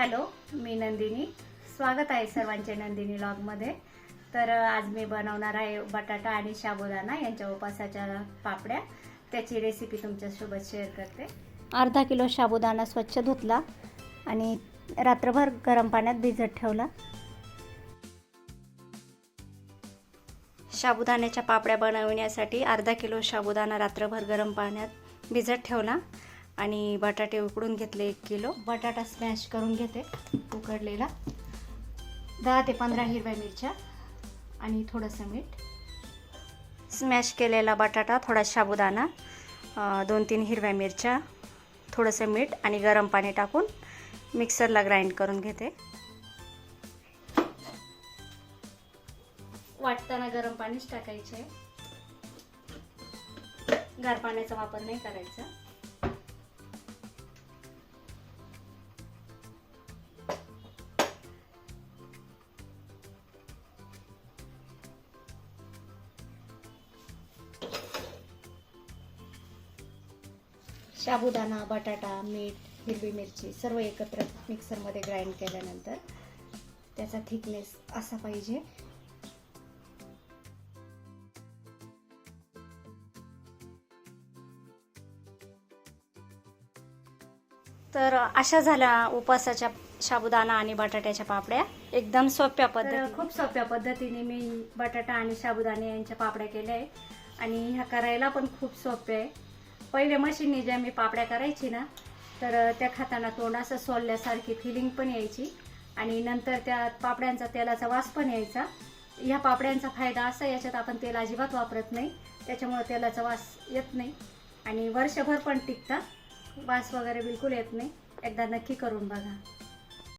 Hello मी नंदिनी. स्वागत आहे सर्वांचे नंदिनी लॉगमध्ये. तर आज मी बनवणार आहे बटाटा आणि साबुदाणा यांच्या उपासाच्या पापड्या. त्याची रेसिपी तुमच्यासोबत शेअर करते. अर्धा किलो साबुदाणा स्वच्छ धुतला आणि रात्रभर गरम पाण्यात भिजत ठेवला. साबुदाण्याच्या पापड्या बनवण्यासाठी अर्धा किलो साबुदाणा रात्रभर गरम पाण्यात भिजत ठेवला. आणि बटाटे उकडून घेतले एक किलो. बटाटा स्मॅश करून घेते उकडलेला. दहा ते पंधरा हिरव्या मिरच्या आणि थोडंसं मीठ. स्मॅश केलेला बटाटा थोडा साबुदाणा दोन तीन हिरव्या मिरच्या थोडंसं मीठ आणि गरम पाणी टाकून मिक्सरला ग्राइंड करून घेते. वाटताना गरम पाणीच टाकायचे गार पाण्याचा वापर नाही करायचा. साबुदाणा बटाटा मीठ हिरवी मिरची सर्व एकत्र मिक्सरमध्ये ग्राइंड केल्यानंतर त्याचा थिकनेस असा पाहिजे. तर अशा झाल्या उपासाच्या साबुदाणा आणि बटाट्याच्या पापड्या. एकदम सोप्या पद्धती खूप सोप्या पद्धतीने मी बटाटा आणि साबुदाणे यांच्या पापड्या केल्या आहे आणि ह्या करायला पण खूप सोप्या आहे. पहिले मशीनने ज्या मी पापड्या करायची ना तर त्या खाताना तोंड असं सोलल्यासारखी फिलिंग पण यायची. आणि नंतर त्या पापड्यांचा तेलाचा वास पण यायचा. ह्या पापड्यांचा फायदा असा याच्यात आपण तेल अजिबात वापरत नाही. त्याच्यामुळं तेलाचा वास येत नाही. आणि वर्षभर पण टिकतात वास वगैरे बिलकुल येत नाही. एकदा नक्की करून बघा.